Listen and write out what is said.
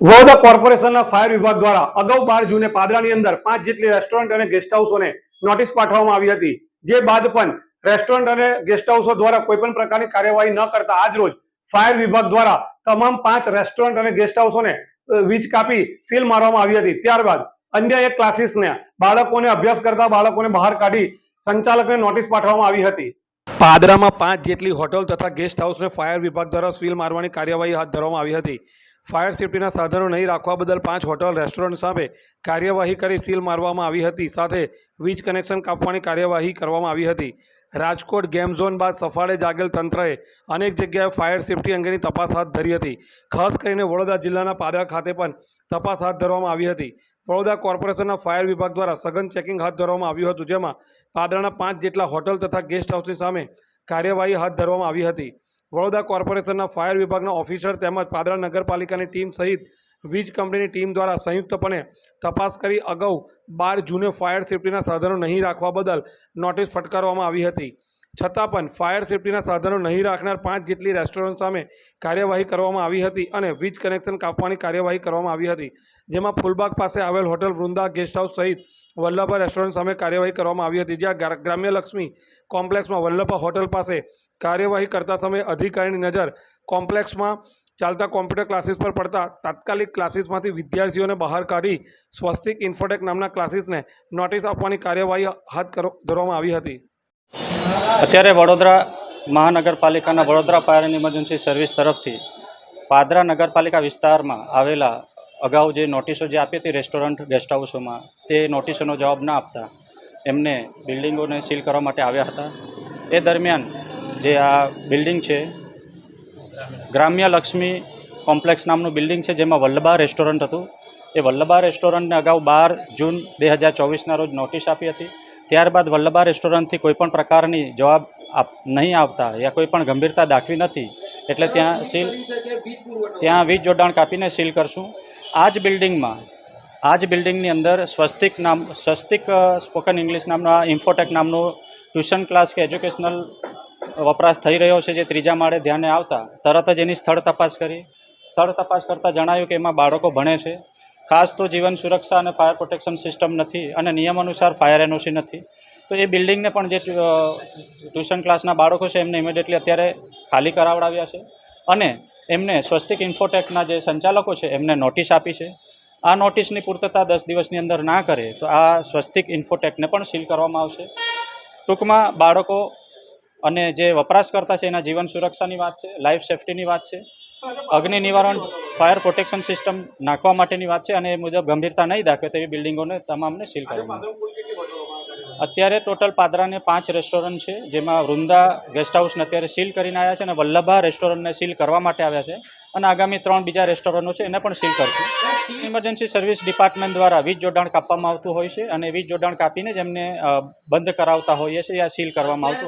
વડોદરા કોર્પોરેશનના ફાયર વિભાગ દ્વારા અગાઉ બાર જૂને પાદરાની અંદર પાંચ જેટલી રેસ્ટોરન્ટ અને ગેસ્ટ હાઉસોને નોટિસ પાઠવવામાં આવી હતી. જે બાદ પણ રેસ્ટોરન્ટ અને ગેસ્ટ હાઉસો દ્વારા કોઈ પણ પ્રકારની કાર્યવાહી ન કરતા આજ રોજ ફાયર વિભાગ દ્વારા તમામ પાંચ રેસ્ટોરન્ટ અને ગેસ્ટ હાઉસોને વીજ કાપી સીલ મારવામાં આવી હતી. ત્યારબાદ અન્ય એક ક્લાસીસને બાળકોને અભ્યાસ કરતા બાળકોને બહાર કાઢી સંચાલકને નોટિસ પાઠવવામાં આવી હતી. પાદરામાં પાંચ જેટલી હોટલ તથા ગેસ્ટ હાઉસને ફાયર વિભાગ દ્વારા સીલ મારવાની કાર્યવાહી હાથ ધરવામાં આવી હતી. ફાયર સેફટીના સાધનો નહીં રાખવા બદલ પાંચ હોટલ રેસ્ટોરન્ટ સામે કાર્યવાહી કરી સીલ મારવામાં આવી હતી. સાથે વીજ કનેક્શન કાપવાની કાર્યવાહી કરવામાં આવી હતી. રાજકોટ ગેમ ઝોન બાદ સફાળે જાગેલ તંત્રએ અનેક જગ્યાએ ફાયર સેફટી અંગેની તપાસ હાથ ધરી હતી. ખાસ કરીને વડોદરા જિલ્લાના પાદરા ખાતે પણ તપાસ હાથ ધરવામાં આવી હતી. વડોદરા કોર્પોરેશનના ફાયર વિભાગ દ્વારા સઘન ચેકિંગ હાથ ધરવામાં આવ્યું હતું, જેમાં પાદરાના પાંચ જેટલા હોટલ તથા ગેસ્ટ હાઉસની સામે કાર્યવાહી હાથ ધરવામાં આવી હતી. વડોદરા કોર્પોરેશનના ફાયર વિભાગના ઓફિસર તેમજ પાદરા નગરપાલિકાની ટીમ સહિત વીજ કંપનીની ટીમ દ્વારા સંયુક્તપણે તપાસ કરી અગાઉ બાર જૂને ફાયર સેફટીના સાધનો નહીં રાખવા બદલ નોટિસ ફટકારવામાં આવી હતી. છતાં પણ ફાયર સેફટીના સાધનો નહીં રાખનાર પાંચ જેટલી રેસ્ટોરન્ટ સામે કાર્યવાહી કરવામાં આવી હતી અને વીજ કનેક્શન કાપવાની કાર્યવાહી કરવામાં આવી હતી. જેમાં ફૂલબાગ પાસે આવેલ હોટલ વૃંદા ગેસ્ટ હાઉસ સહિત વલ્લભા રેસ્ટોરન્ટ સામે કાર્યવાહી કરવામાં આવી હતી. જ્યાં ગ્રા- ગ્રામ્ય લક્ષ્મી કોમ્પ્લેક્સમાં વલ્લભા હોટલ પાસે કાર્યવાહી કરતા સમયે અધિકારીની નજર કોમ્પ્લેક્સમાં ચાલતા કોમ્પ્યુટર ક્લાસીસ પર પડતા તાત્કાલિક ક્લાસીસમાંથી વિદ્યાર્થીઓને બહાર કાઢી સ્વસ્તિક ઇન્ફોટેક નામના ક્લાસીસને નોટિસ આપવાની કાર્યવાહી હાથ ધરવામાં આવી હતી. અત્યારે વડોદરા મહાનગરપાલિકાના Vadodara fire and emergency service તરફથી પાદરા નગરપાલિકા વિસ્તારમાં આવેલા અગાઉ જે નોટિસો જે આપી હતી રેસ્ટોરન્ટ ગેસ્ટ હાઉસોમાં તે નોટિસોનો જવાબ ના આપતા એમને બિલ્ડિંગોને સીલ કરવા માટે આવ્યા હતા. એ દરમિયાન જે આ બિલ્ડિંગ છે, ગ્રામ્ય લક્ષ્મી કોમ્પ્લેક્સ નામનું બિલ્ડિંગ છે, જેમાં વલ્લભા રેસ્ટોરન્ટ હતું. એ વલ્લભા રેસ્ટોરન્ટને અગાઉ બાર જૂન બે હજાર ચોવીસના રોજ નોટિસ આપી હતી. ત્યારબાદ વલ્લભા રેસ્ટોરન્ટથી કોઈપણ પ્રકારની જવાબ આપ નહીં આવતા યા કોઈ પણ ગંભીરતા દાખવી નથી. એટલે ત્યાં સીલ ત્યાં વીજ જોડાણ કાપીને સીલ કરશું. આ જ બિલ્ડિંગમાં આ જ બિલ્ડિંગની અંદર સ્વસ્તિક નામ સ્વસ્તિક સ્પોકન ઇંગ્લિશ નામનો ઇન્ફોટેક નામનું ટ્યુશન ક્લાસ કે એજ્યુકેશનલ વપરાશ થઈ રહ્યો છે જે ત્રીજા માળે ધ્યાને આવતા. તરત જ એની સ્થળ તપાસ કરી. સ્થળ તપાસ કરતાં જણાયું કે એમાં બાળકો ભણે છે. ખાસ તો જીવન સુરક્ષા અને ફાયર પ્રોટેક્શન સિસ્ટમ નથી અને નિયમ અનુસાર ફાયર એનઓસી નથી. તો એ બિલ્ડિંગને પણ જે ટ્યુશન ક્લાસના બાળકો છે એમને ઇમિડિયેટલી અત્યારે ખાલી કરાવડાવ્યા છે. અને એમને સ્વસ્તિક ઇન્ફોટેકના જે સંચાલકો છે એમને નોટિસ આપી છે. આ નોટિસની પૂર્તતા દસ દિવસની અંદર ના કરે તો આ સ્વસ્તિક ઇન્ફોટેકને પણ સીલ કરવામાં આવશે. ટૂંકમાં બાળકો અને જે વપરાશકર્તા છે એના જીવન સુરક્ષાની વાત છે લાઈફ સેફ્ટીની વાત છે. અગ્નિ નિવારણ ફાયર પ્રોટેક્શન સિસ્ટમ નાખવા માટેની વાત છે અને એ મુજબ ગંભીરતા નહીં દાખવે તેવી બિલ્ડિંગોને તમામને સીલ કરવામાં અત્યારે ટોટલ પાદરાને પાંચ રેસ્ટોરન્ટ છે, જેમાં વૃંદા ગેસ્ટ હાઉસને અત્યારે સીલ કરીને આવ્યા છે અને વલ્લભા રેસ્ટોરન્ટને સીલ કરવા માટે આવ્યા છે અને આગામી ત્રણ બીજા રેસ્ટોરન્ટો છે એને પણ સીલ કરશું. ઇમરજન્સી સર્વિસ ડિપાર્ટમેન્ટ દ્વારા વીજ જોડાણ કાપવામાં આવતું હોય છે અને વીજ જોડાણ કાપીને જ બંધ કરાવતા હોઈએ છીએ યા સીલ કરવામાં આવતું